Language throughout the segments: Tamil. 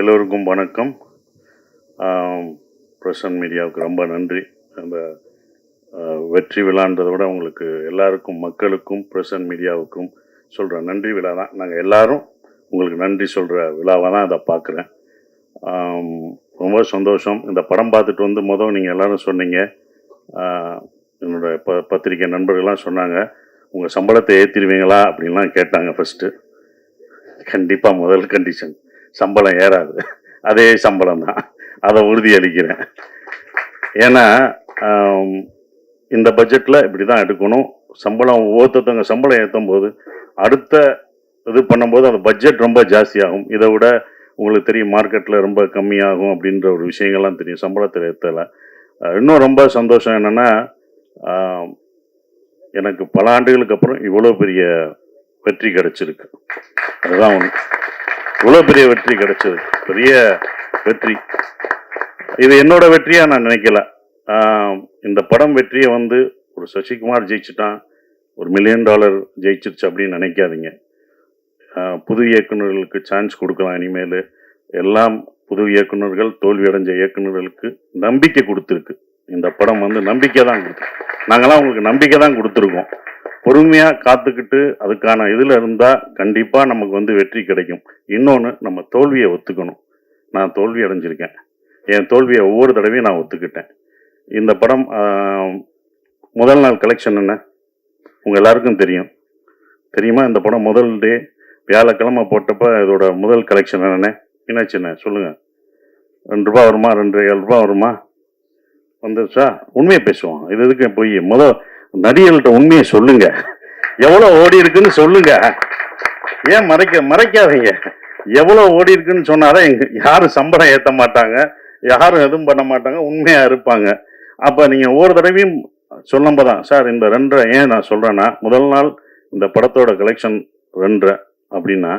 எல்லோருக்கும் வணக்கம். பிரசன் மீடியாவுக்கு ரொம்ப நன்றி. அந்த வெற்றி விழான்றதை விட உங்களுக்கு எல்லாருக்கும் மக்களுக்கும் பிரசன் மீடியாவுக்கும் சொல்கிற நன்றி விழா தான். நாங்கள் எல்லாரும் உங்களுக்கு நன்றி சொல்கிற விழாவாக தான் அதை பார்க்குறேன். ரொம்ப சந்தோஷம். இந்த படம் பார்த்துட்டு வந்து மொதல் நீங்கள் எல்லோரும் சொன்னீங்க. என்னோடய ப பத்திரிக்கை நண்பர்கள்லாம் சொன்னாங்க. உங்கள் சம்பளத்தை ஏற்றிடுவீங்களா அப்படின்லாம் கேட்டாங்க ஃபஸ்ட்டு கண்டிப்பாக முதல் கண்டிஷன் சம்பளம் ஏறாது. அதே சம்பளம் தான் அதை உறுதி அளிக்கிறேன் ஏன்னா இந்த பட்ஜெட்டில் இப்படி தான் எடுக்கணும். சம்பளம் ஒவ்வொருத்தவங்க சம்பளம் ஏற்றும் போது அடுத்த இது பண்ணும்போது அந்த பட்ஜெட் ரொம்ப ஜாஸ்தியாகும். இதை விட உங்களுக்கு தெரியும் மார்க்கெட்டில் ரொம்ப கம்மியாகும் அப்படின்ற ஒரு விஷயங்கள்லாம் தெரியும். சம்பளத்தில் ஏற்றலை இன்னும் ரொம்ப சந்தோஷம் என்னென்னா எனக்கு பல ஆண்டுகளுக்கு அப்புறம் இவ்வளோ பெரிய வெற்றி கிடச்சிருக்கு. அதுதான் ஒன்று இவ்வளோ பெரிய வெற்றி கிடைச்சது. பெரிய வெற்றி. இது என்னோட வெற்றியா நான் நினைக்கல. இந்த படம் வெற்றியை வந்து ஒரு சசிகுமார் ஜெயிச்சுட்டான் ஒரு மில்லியன் டாலர் ஜெயிச்சிருச்சு அப்படின்னு நினைக்காதீங்க. புது இயக்குனர்களுக்கு சான்ஸ் கொடுக்கலாம் இனிமேல். எல்லாம் புது இயக்குனர்கள் தோல்வி அடைஞ்ச இயக்குனர்களுக்கு நம்பிக்கை கொடுத்துருக்கு. இந்த படம் வந்து நம்பிக்கை தான் கொடுத்து நாங்களாம் உங்களுக்கு நம்பிக்கை தான் கொடுத்துருக்கோம். பொறுமையாக காத்துக்கிட்டு அதுக்கான இதில் இருந்தால் கண்டிப்பாக நமக்கு வந்து வெற்றி கிடைக்கும். இன்னொன்று நம்ம தோல்வியை ஒத்துக்கணும். நான் தோல்வி அடைஞ்சிருக்கேன். என் தோல்வியை ஒவ்வொரு தடவையும் நான் ஒத்துக்கிட்டேன். இந்த படம் முதல் நாள் கலெக்ஷன் என்ன? உங்கள் எல்லாருக்கும் தெரியும். தெரியுமா? இந்த படம் முதல் டே வியாழக்கிழமை போட்டப்ப இதோட முதல் கலெக்ஷன் என்னண்ணே என்னாச்சுண்ணே சொல்லுங்கள் ரெண்டு ரூபா வருமா? ரெண்டு ஏழு ரூபா வருமா? வந்துருச்சா? உண்மையை பேசுவோம். இது எதுக்கு போய் முதல் நடிகர்கள்ட்ட உண்மையை சொல்லுங்க. எவ்வளோ ஓடி இருக்குன்னு சொல்லுங்க. ஏன் மறைக்க மறைக்காதீங்க. எவ்வளோ ஓடி இருக்குன்னு சொன்னாதான் எங்க யாரும் சம்பளம் ஏற்ற மாட்டாங்க. யாரும் எதுவும் பண்ண மாட்டாங்க. உண்மையாக இருப்பாங்க. அப்போ நீங்கள் ஒவ்வொரு தடவையும் சொல்லும்போது தான் சார் இந்த ரெண்டரை ஏன் நான் சொல்கிறேன்னா முதல் நாள் இந்த படத்தோட கலெக்ஷன் ரெண்டரை அப்படின்னா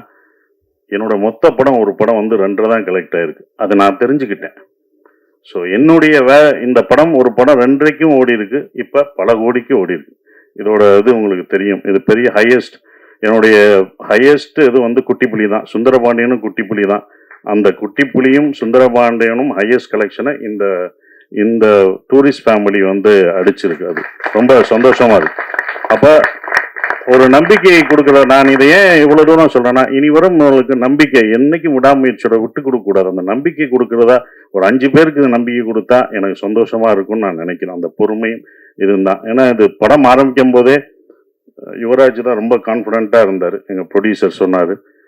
என்னோட மொத்த படம் ஒரு படம் வந்து ரெண்டரை தான் கலெக்ட் ஆயிருக்கு. அதை நான் தெரிஞ்சுக்கிட்டேன். ஸோ என்னுடைய வே இந்த படம் ஒரு படம் ரெண்டரைக்கும் ஓடி இருக்கு இப்போ பல கோடிக்கு ஓடி இருக்கு இதோட இது உங்களுக்கு தெரியும். இது பெரிய ஹையஸ்ட் என்னுடைய ஹையஸ்ட் இது வந்து குட்டிப்புலி தான். சுந்தரபாண்டியனும் குட்டிப்புலி தான். அந்த குட்டிப்புலியும் சுந்தரபாண்டியனும் ஹையஸ்ட் கலெக்ஷனை இந்த இந்த டூரிஸ்ட் ஃபேமிலி வந்து அடிச்சிருக்கு. அது ரொம்ப சந்தோஷமாக இருக்கு. அப்போ ஒரு நம்பிக்கையை கொடுக்குற நான் இதை ஏன் இவ்வளோ தூரம் சொல்கிறேன்னா இனி வரும் உங்களுக்கு நம்பிக்கை என்றைக்கும் விடாமுயற்சியோட விட்டு கொடுக்கக்கூடாது. அந்த நம்பிக்கை கொடுக்குறதா ஒரு அஞ்சு பேருக்கு நம்பிக்கை கொடுத்தா எனக்கு சந்தோஷமாக இருக்கும்னு நான் நினைக்கிறேன். அந்த பொறுமையும் இருந்தான் ஏன்னா இது படம் ஆரம்பிக்கும் போதே யுவராஜ் தான் ரொம்ப கான்ஃபிடென்ட்டா இருந்தார். எங்கள் ப்ரொடியூசர் சொன்னார்